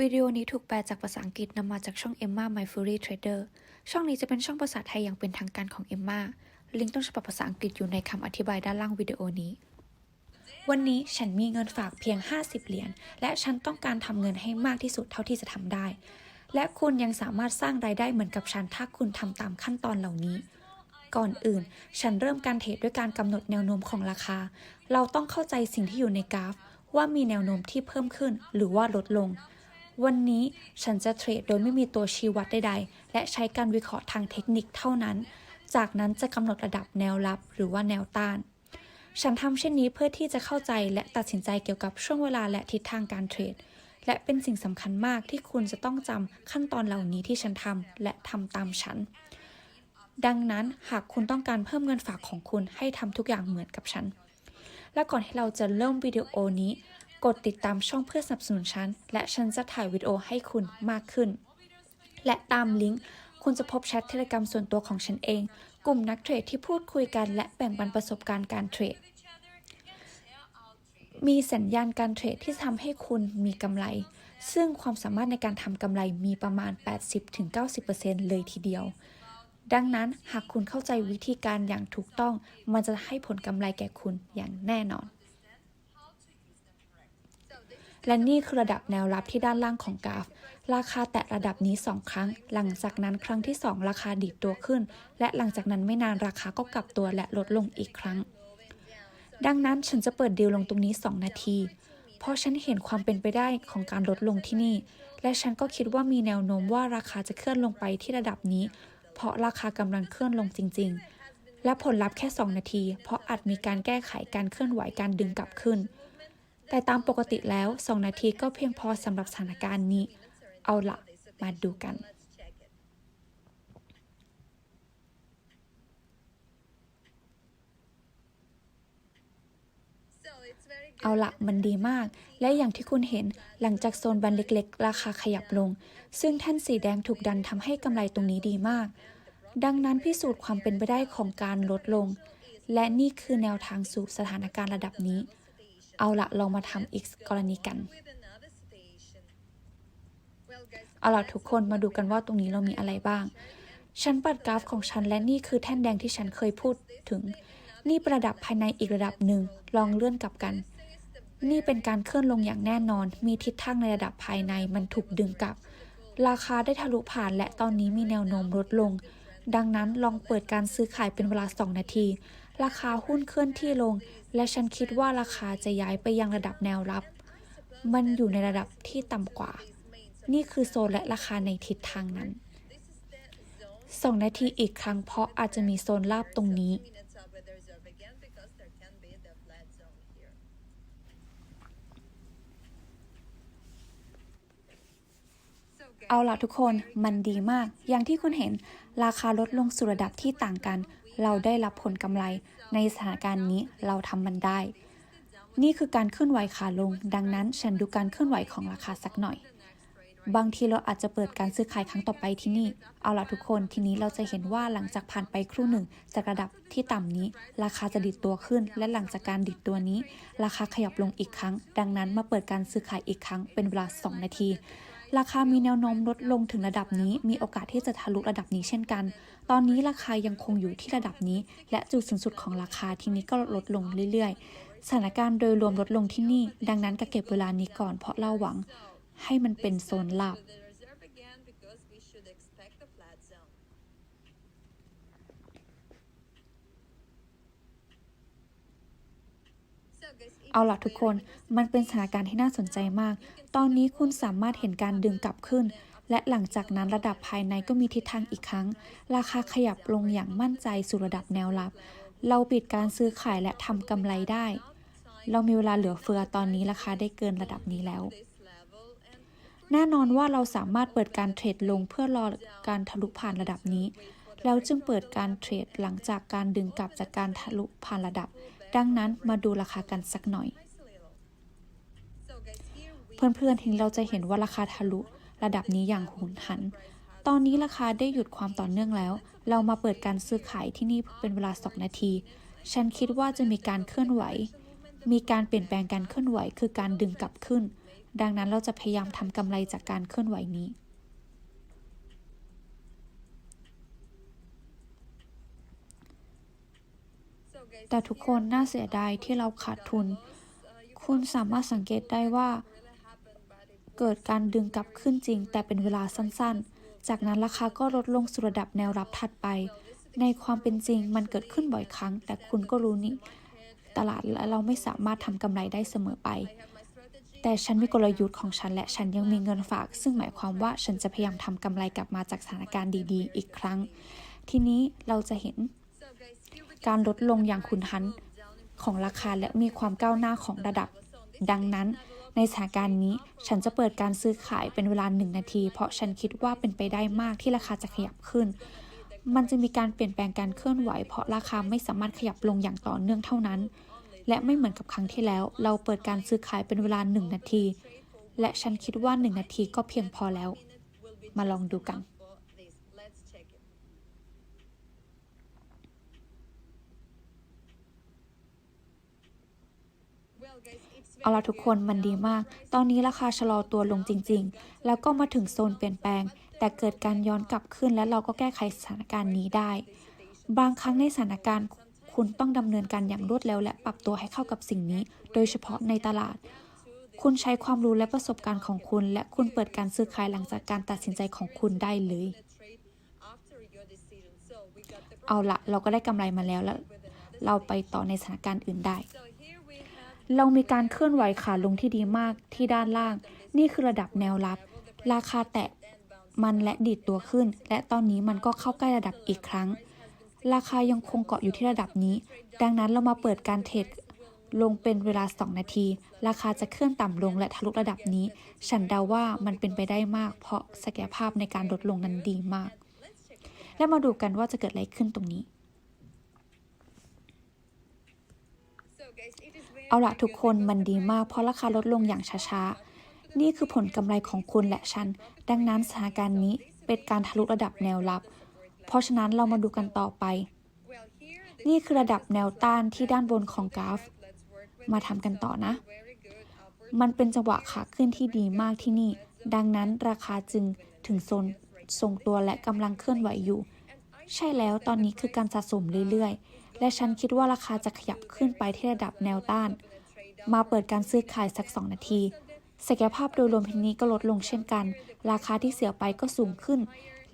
วิดีโอนี้ถูกแปลจากภาษาอังกฤษนำมาจากช่อง Emma My Fury Trader ช่องนี้จะเป็นช่องภาษาไทยอย่างเป็นทางการของ Emma ลิงก์ต้นฉบับภาษาอังกฤษอยู่ในคำอธิบายด้านล่างวิดีโอนี้ วันนี้ฉันมีเงินฝากเพียง 50 เหรียญ และฉันต้องการทำเงินให้มากที่สุดเท่าที่จะทำได้ และคุณยังสามารถสร้างรายได้เหมือนกับฉันถ้าคุณทำตามขั้นตอนเหล่านี้ ก่อนอื่น ฉันเริ่มการเทรดด้วยการกำหนดแนวโน้มของราคา เราต้องเข้าใจสิ่งที่อยู่ในกราฟ ว่ามีแนวโน้มที่เพิ่มขึ้น หรือว่าลดลง วันนี้ฉันจะเทรดโดยไม่มีตัวชี้วัดใดๆ และใช้การวิเคราะห์ทางเทคนิคเท่านั้น จากนั้นจะกำหนดระดับแนวรับหรือว่าแนวต้าน ฉันทำเช่นนี้เพื่อที่จะเข้าใจและตัดสินใจเกี่ยวกับช่วงเวลาและทิศทางการเทรด และเป็นสิ่งสำคัญมากที่คุณจะต้องจำขั้นตอนเหล่านี้ที่ฉันทำและทำตามฉัน ดังนั้นหากคุณต้องการเพิ่มเงินฝากของคุณให้ทำทุกอย่างเหมือนกับฉันและก่อนที่เราจะเริ่มวิดีโอนี้ กดติดตามช่องเพื่อสนับสนุนฉัน และฉันจะถ่ายวิดีโอให้คุณมากขึ้น และตามลิงก์คุณจะพบแชทเทเลกรมส่วนตัวของฉันเอง กลุ่มนักเทรดที่พูดคุยกันและแบ่งปันประสบการณ์การเทรด มีสัญญาณการเทรดที่ทำให้คุณมีกำไร ซึ่งความสามารถในการทำกำไรมีประมาณ 80-90%เลยทีเดียว ดังนั้นหากคุณเข้าใจวิธีการอย่างถูกต้อง มันจะให้ผลกำไรแก่คุณอย่างแน่นอน และนี่คือระดับแนวรับที่ด้านล่างของกราฟ ราคาแตะระดับนี้ 2 ครั้ง หลังจากนั้นครั้งที่ 2 ราคาดีดตัวขึ้น และหลังจากนั้นไม่นานราคาก็กลับตัวและลดลงอีกครั้ง ดังนั้นฉันจะเปิดดีลลงตรงนี้ 2 นาที เพราะฉันเห็นความเป็นไปได้ของการลดลงที่นี่ และฉันก็คิดว่ามีแนวโน้มว่าราคาจะเคลื่อนลงไปที่ระดับนี้ เพราะราคากำลังเคลื่อนลงจริง ๆ และผลลัพธ์แค่ 2 นาที เพราะอาจมีการแก้ไขการเคลื่อนไหวการดึงกลับขึ้น แต่ตามปกติแล้ว 2 นาทีก็เพียงพอสำหรับสถานการณ์นี้ เอาละมาดูกัน เอาละมันดีมาก และอย่างที่คุณเห็นหลังจากโซนบันเล็กๆ ราคาขยับลง ซึ่งแท่นสีแดงถูกดันทำให้กำไรตรงนี้ดีมาก ดังนั้นพิสูจน์ความเป็นไปได้ของการลดลง และนี่คือแนวทางสู่สถานการณ์ระดับนี้ เอาละลองมาทำอีกกรณีกัน เอาละทุกคนมาดูกันว่าตรงนี้เรามีอะไรบ้าง ฉันปัดกราฟของฉันและนี่คือแท่นแดงที่ฉันเคยพูดถึง นี่ประดับภายในอีกระดับหนึ่ง ลองเลื่อนกลับกัน นี่เป็นการเคลื่อนลงอย่างแน่นอน มีทิศทางในระดับภายในมันถูกดึงกลับ ราคาได้ทะลุผ่านและตอนนี้มีแนวโน้มลดลง ดังนั้นลองเปิดการซื้อขายเป็นเวลา 2 นาที ราคาหุ้นเคลื่อนที่ลง และฉันคิดว่าราคาจะย้ายไปยังระดับแนวรับ มันอยู่ในระดับที่ต่ำกว่า นี่คือโซนและราคาในทิศทางนั้น 2 นาทีอีกครั้งเพราะอาจจะมีโซนลาบตรงนี้ เอาล่ะทุกคนมันดีมาก อย่างที่คุณเห็นราคาลดลงสู่ระดับที่ต่างกัน เราได้รับผลกำไร ในสถานการณ์นี้เราทำมันได้ นี่คือการเคลื่อนไหวขาลง ดังนั้นฉันดูการเคลื่อนไหวของราคาสักหน่อย บางทีเราอาจจะเปิดการซื้อขายครั้งต่อไปที่นี่ เอาละทุกคนทีนี้เราจะเห็นว่าหลังจากผ่านไปครู่หนึ่งจากระดับที่ต่ำนี้ ราคาจะดิดตัวขึ้น และหลังจากการดิดตัวนี้ ราคาขยับลงอีกครั้ง ดังนั้นมาเปิดการซื้อขายอีกครั้งเป็นเวลา 2 นาทีราคามีแนวโน้มลดลงถึงระดับนี้ มีโอกาสที่จะทะลุระดับนี้เช่นกัน ตอนนี้ราคายังคงอยู่ที่ระดับนี้ และจุดสูงสุดของราคาทีนี้ก็ลดลงเรื่อยๆ สถานการณ์โดยรวมลดลงที่นี่ ดังนั้นก็เก็บเวลานี้ก่อนเพราะเราหวังให้มันเป็นโซนลับเอาล่ะทุกคน มันเป็นสถานการณ์ที่น่าสนใจมาก ตอนนี้คุณสามารถเห็นการดึงกลับขึ้น และหลังจากนั้นระดับภายในก็มีทิศทางอีกครั้ง ราคาขยับลงอย่างมั่นใจสู่ระดับแนวรับ เราปิดการซื้อขายและทำกำไรได้ เรามีเวลาเหลือเฟือตอนนี้ราคาได้เกินระดับนี้แล้ว แน่นอนว่าเราสามารถเปิดการเทรดลงเพื่อรอการทะลุผ่านระดับนี้ แล้วจึงเปิดการเทรดหลังจากการดึงกลับจากการทะลุผ่านระดับ ดังนั้นมาดูราคากันสักหน่อย เพื่อนๆทีนี้เราจะเห็นว่าราคาทะลุ ระดับนี้อย่างหุนหัน ตอนนี้ราคาได้หยุดความต่อเนื่องแล้ว เรามาเปิดการซื้อขายที่นี่เป็นเวลา 2 นาที ฉันคิดว่าจะมีการเคลื่อนไหว มีการเปลี่ยนแปลงการเคลื่อนไหวคือการดึงกลับขึ้น ดังนั้นเราจะพยายามทำกำไรจากการเคลื่อนไหวนี้แต่ทุกคนน่าเสียดายที่เราขาดทุน คุณสามารถสังเกตได้ว่า เกิดการดึงกลับขึ้นจริง แต่เป็นเวลาสั้นๆ จากนั้นราคาก็ลดลงสู่ระดับแนวรับถัดไป ในความเป็นจริงมันเกิดขึ้นบ่อยครั้ง แต่คุณก็รู้นี่ตลาดและเราไม่สามารถทำกำไรได้เสมอไป แต่ฉันมีกลยุทธ์ของฉันและฉันยังมีเงินฝาก ซึ่งหมายความว่าฉันจะพยายามทำกำไรกลับมาจากสถานการณ์ดีๆ อีกครั้ง ทีนี้เราจะเห็นการลดลงอย่างคุณทันของราคาและมีความก้าวหน้าของระดับ ดังนั้น ในสถานการณ์นี้ ฉันจะเปิดการซื้อขายเป็นเวลาหนึ่งนาที เพราะฉันคิดว่าเป็นไปได้มากที่ราคาจะขยับขึ้น มันจะมีการเปลี่ยนแปลงการเคลื่อนไหว เพราะราคาไม่สามารถขยับลงอย่างต่อเนื่องเท่านั้น และไม่เหมือนกับครั้งที่แล้ว เราเปิดการซื้อขายเป็นเวลาหนึ่งนาที และฉันคิดว่าหนึ่งนาทีก็เพียงพอแล้ว มาลองดูกัน เอาละทุกคนมันดีมาก ตอนนี้ราคาชะลอตัวลงจริง ๆ แล้วก็มาถึงโซนเปลี่ยนแปลง แต่เกิดการย้อนกลับขึ้นและเราก็แก้ไขสถานการณ์นี้ได้ บางครั้งในสถานการณ์คุณต้องดำเนินการอย่างรวดเร็ว และปรับตัวให้เข้ากับสิ่งนี้ โดยเฉพาะในตลาด คุณใช้ความรู้และประสบการณ์ของคุณ และคุณเปิดการซื้อขายหลังจากการตัดสินใจของคุณได้เลย เอาละเราก็ได้กำไรมาแล้วแล้ว เราไปต่อในสถานการณ์อื่นได้ เรามีการเคลื่อนไหวขาลงที่ดีมากที่ด้านล่าง นี่คือระดับแนวรับ ราคาแตะมันและดีดตัวขึ้น และตอนนี้มันก็เข้าใกล้ระดับอีกครั้ง ราคายังคงเกาะอยู่ที่ระดับนี้ ดังนั้นเรามาเปิดการเทรดลงเป็นเวลา 2 นาที ราคาจะเคลื่อนต่ำลงและทะลุระดับนี้ ฉันเดาว่ามันเป็นไปได้มาก เพราะศักยภาพในการลดลงนั้นดีมาก และมาดูกันว่าจะเกิดอะไรขึ้นตรงนี้ เอาละทุกคนมันดีมากเพราะราคาลดลงอย่างช้าๆ นี่คือผลกำไรของคุณและฉัน ดังนั้นสถานการณ์นี้เป็นการทะลุระดับแนวรับ เพราะฉะนั้นเรามาดูกันต่อไป นี่คือระดับแนวต้านที่ด้านบนของกราฟ มาทำกันต่อนะ มันเป็นจังหวะขาขึ้นที่ดีมากที่นี่ ดังนั้นราคาจึงถึงโซนทรงตัวและกำลังเคลื่อนไหวอยู่ ใช่แล้วตอนนี้คือการสะสมเรื่อยๆ และฉันคิดว่าราคาจะขยับขึ้นไปที่ระดับแนวต้าน มาเปิดการซื้อขายสัก 2 นาทีศักยภาพโดยรวมทีนี้ก็ลดลงเช่นกัน ราคาที่เสียไปก็สูงขึ้น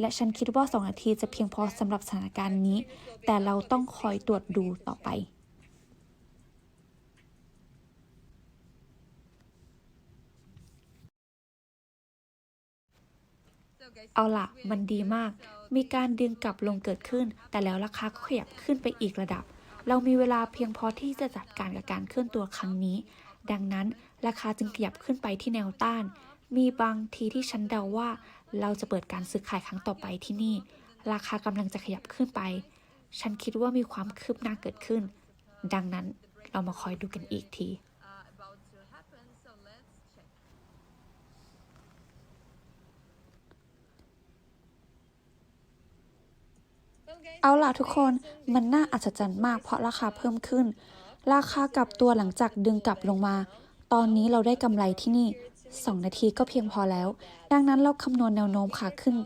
และฉันคิดว่า 2 นาทีจะเพียงพอสำหรับสถานการณ์นี้ แต่เราต้องคอยตรวจดูต่อไปเอาล่ะมันดีมาก มีการดึงกลับลงเกิดขึ้น แต่แล้วราคาก็ขยับขึ้นไปอีกระดับ เรามีเวลาเพียงพอที่จะจัดการกับการเคลื่อนตัวครั้งนี้ ดังนั้นราคาจึงขยับขึ้นไปที่แนวต้าน มีบางทีที่ฉันเดาว่า เราจะเปิดการซื้อขายครั้งต่อไปที่นี่ ราคากำลังจะขยับขึ้นไป ฉันคิดว่ามีความคืบหน้าเกิดขึ้น ดังนั้นเรามาคอยดูกันอีกที เอาล่ะทุกคนมันน่าอัศจรรย์มากเพราะราคาเพิ่มขึ้น ราคากลับตัวหลังจากดึงกลับลงมา ตอนนี้เราได้กำไรที่นี่ 2 นาทีก็เพียงพอแล้ว ดังนั้นเราคำนวณแนวโน้มขาขึ้น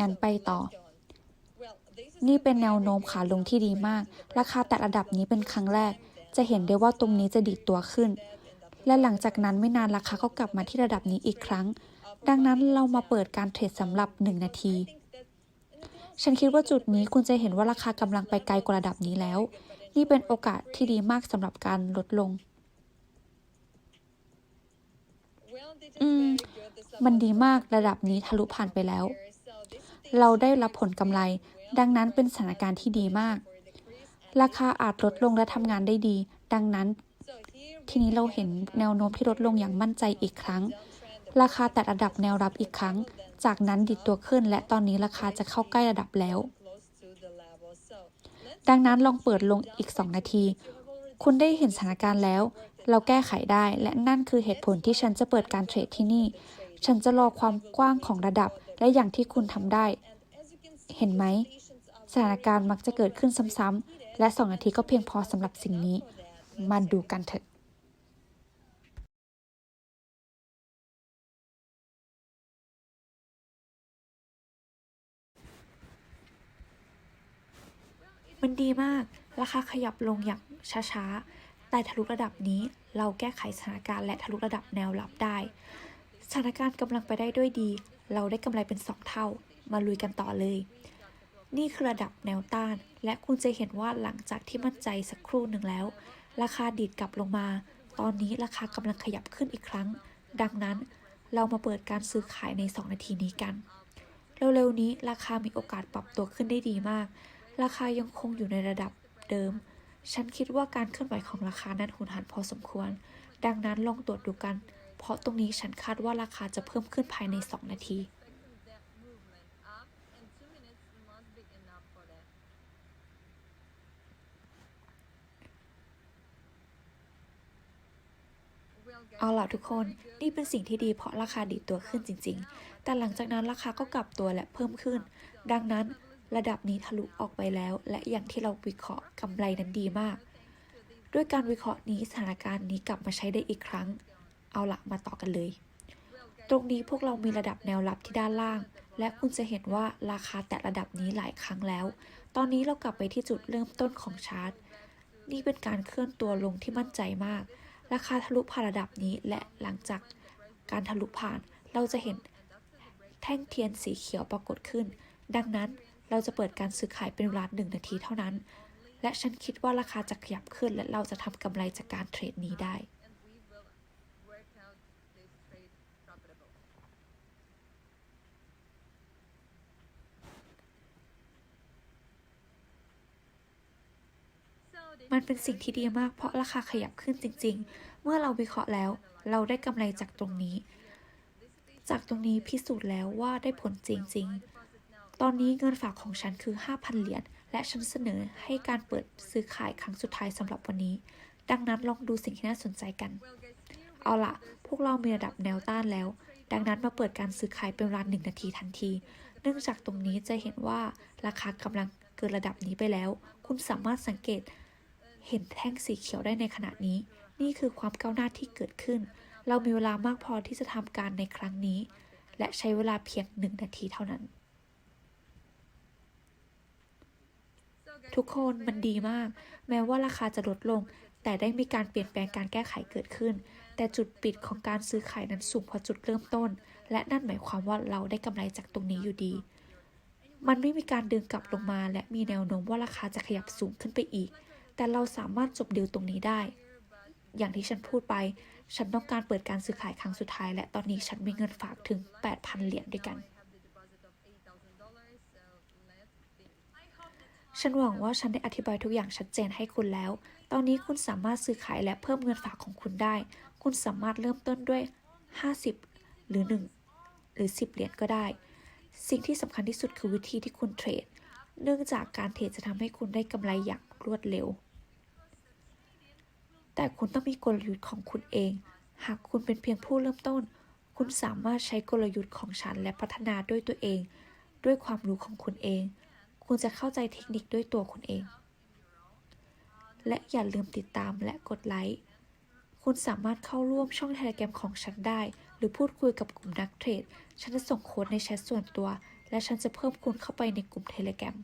งันไปต่อ นี่เป็นแนวโน้มขาลงที่ดีมาก ราคาแตะระดับนี้เป็นครั้งแรก จะเห็นได้ว่าตรงนี้จะดีดตัวขึ้น และหลังจากนั้นไม่นานราคาก็กลับมาที่ระดับนี้อีกครั้ง ดังนั้นเรามาเปิดการเทรดสำหรับ 1 นาที ฉันคิดว่าจุดนี้คุณจะเห็นว่าราคากำลังไปไกลกว่าระดับนี้แล้ว นี่เป็นโอกาสที่ดีมากสำหรับการลดลง อืม มันดีมากระดับนี้ทะลุผ่านไปแล้ว เราได้รับผลกำไร ดังนั้นเป็นสถานการณ์ที่ดีมาก ราคาอาจลดลงและทำงานได้ดี ดังนั้น ทีนี้เราเห็นแนวโน้มที่ลดลงอย่างมั่นใจอีกครั้ง ราคาแตะระดับแนวรับอีกครั้ง จากนั้นดิดตัวขึ้นและตอนนี้ราคาจะเข้าใกล้ระดับแล้ว ดังนั้นลองเปิดลงอีก 2 นาที คุณได้เห็นสถานการณ์แล้ว เราแก้ไขได้และนั่นคือเหตุผลที่ฉันจะเปิดการเทรดที่นี่ ฉันจะรอความกว้างของระดับและอย่างที่คุณทำได้ เห็นไหมสถานการณ์มักจะเกิดขึ้นซ้ำๆและ 2 นาทีก็เพียงพอสำหรับสิ่งนี้ มาดูกันเถอะ มันดีมาก ราคาขยับลงอย่างช้าๆ แต่ทะลุระดับนี้เราแก้ไขสถานการณ์และทะลุระดับแนวรับได้ สถานการณ์กำลังไปได้ด้วยดี เราได้กำไรเป็น 2 เท่า มาลุยกันต่อเลย นี่คือระดับแนวต้าน และคุณจะเห็นว่าหลังจากที่มั่นใจสักครู่หนึ่งแล้ว ราคาดีดกลับลงมา ตอนนี้ราคากำลังขยับขึ้นอีกครั้ง ดังนั้นเรามาเปิดการซื้อขายใน 2 นาทีนี้กัน เร็วๆนี้ราคามีโอกาสปรับตัวขึ้นได้ดีมาก ราคายังคงอยู่ในระดับเดิม ฉันคิดว่าการเคลื่อนไหวของราคานั้นหุนหันพอสมควร ดังนั้นลองตรวจดูกัน เพราะตรงนี้ฉันคาดว่าราคาจะเพิ่มขึ้นภายใน 2 นาที เอาล่ะทุกคน นี่เป็นสิ่งที่ดีเพราะราคาดีตัวขึ้นจริง ๆ แต่หลังจากนั้นราคาก็กลับตัวและเพิ่มขึ้น ดังนั้น ระดับนี้ทะลุออกไปแล้ว และอย่างที่เราวิเคราะห์กำไรนั้นดีมาก ด้วยการวิเคราะห์นี้สถานการณ์นี้กลับมาใช้ได้อีกครั้ง เอาละมาต่อกันเลย ตรงนี้พวกเรามีระดับแนวรับที่ด้านล่าง และคุณจะเห็นว่าราคาแตะระดับนี้หลายครั้งแล้ว ตอนนี้เรากลับไปที่จุดเริ่มต้นของชาร์ตนี่เป็นการเคลื่อนตัวลงที่มั่นใจมาก ราคาทะลุผ่านระดับนี้และหลังจากการทะลุผ่านเราจะเห็นแท่งเทียนสีเขียวปรากฏขึ้น ดังนั้น เราจะเปิดการซื้อขายเป็นเวลาหนึ่งนาทีเท่านั้น และฉันคิดว่าราคาจะขยับขึ้น และเราจะทำกำไรจากการเทรดนี้ได้มันเป็นสิ่งที่ดีมากเพราะราคาขยับขึ้นจริง ๆ เมื่อเราวิเคราะห์แล้ว เราได้กำไรจากตรงนี้ จากตรงนี้พิสูจน์แล้วว่าได้ผลจริง ๆ ตอนนี้เงินฝากของฉันคือ 5,000 เหรียญ และฉันเสนอให้การเปิดซื้อขายครั้งสุดท้ายสำหรับวันนี้ ดังนั้นลองดูสิ่งที่น่าสนใจกัน เอาล่ะพวกเรามีระดับแนวต้านแล้ว ดังนั้นมาเปิดการซื้อขายเป็นเวลาหนึ่งนาทีทันที เนื่องจากตรงนี้จะเห็นว่าราคากำลังเกินระดับนี้ไปแล้ว คุณสามารถสังเกต เห็นแท่งสีเขียวได้ในขณะนี้ นี่คือความก้าวหน้าที่เกิดขึ้น เรามีเวลามากพอที่จะทำการในครั้งนี้ และใช้เวลาเพียงหนึ่งนาทีเท่านั้น ทุกคนมันดีมาก แม้ว่าราคาจะลดลง แต่ได้มีการเปลี่ยนแปลงการแก้ไขเกิดขึ้น แต่จุดปิดของการซื้อขายนั้นสูงกว่าจุดเริ่มต้น และนั่นหมายความว่าเราได้กำไรจากตรงนี้อยู่ดี มันไม่มีการดึงกลับลงมา และมีแนวโน้มว่าราคาจะขยับสูงขึ้นไปอีก แต่เราสามารถจบดีลตรงนี้ได้ อย่างที่ฉันพูดไป ฉันต้องการเปิดการซื้อขายครั้งสุดท้าย และตอนนี้ฉันมีเงินฝากถึง 8,000 เหรียญด้วยกัน ฉันหวังว่าฉันได้อธิบายทุกอย่างชัดเจนให้คุณแล้ว ตอนนี้คุณสามารถซื้อขายและเพิ่มเงินฝากของคุณได้ คุณสามารถเริ่มต้นด้วย 50 หรือ 1 หรือ 10 เหรียญก็ได้ สิ่งที่สำคัญที่สุดคือวิธีที่คุณเทรด เนื่องจากการเทรดจะทำให้คุณได้กำไรอย่างรวดเร็ว แต่คุณต้องมีกลยุทธ์ของคุณเอง หากคุณเป็นเพียงผู้เริ่มต้น คุณสามารถใช้กลยุทธ์ของฉันและพัฒนาด้วยตัวเอง ด้วยความรู้ของคุณเอง คุณจะเข้าใจเทคนิคด้วยตัวคุณเอง และอย่าลืมติดตามและกดไลค์ คุณสามารถเข้าร่วมช่องเทเล gram ของฉันได้ หรือพูดคุยกับกลุ่มนักเทรด ฉันจะส่งโค้ดในแชทส่วนตัว และฉันจะเพิ่มคุณเข้าไปในกลุ่มเทเล gram